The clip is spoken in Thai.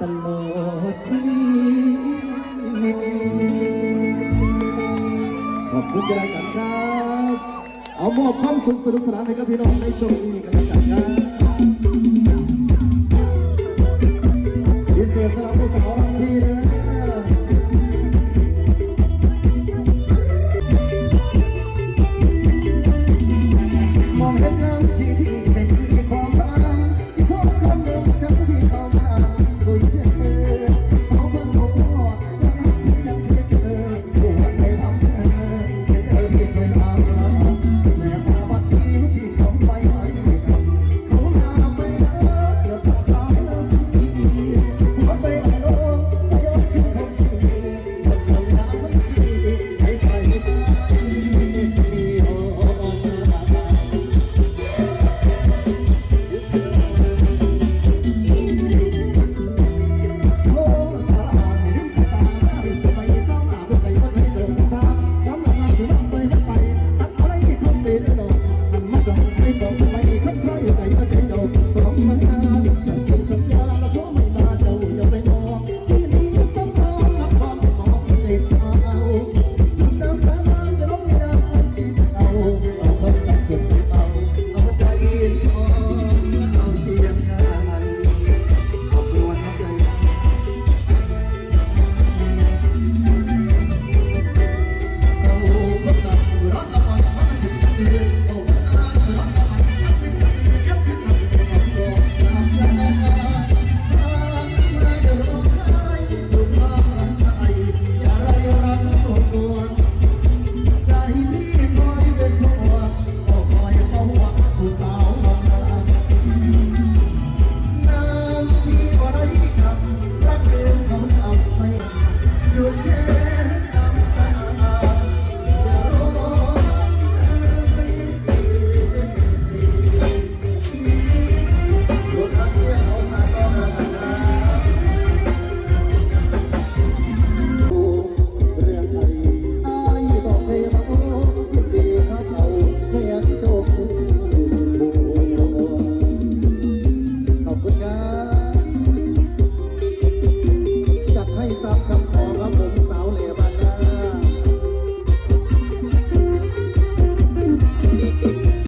ตลอดชีวิตขอบคุณกันแล้วกันครับ เอามอบความสุขสนุกสนานให้กับพี่น้องในช่วงนี้กันแล้วกันครับ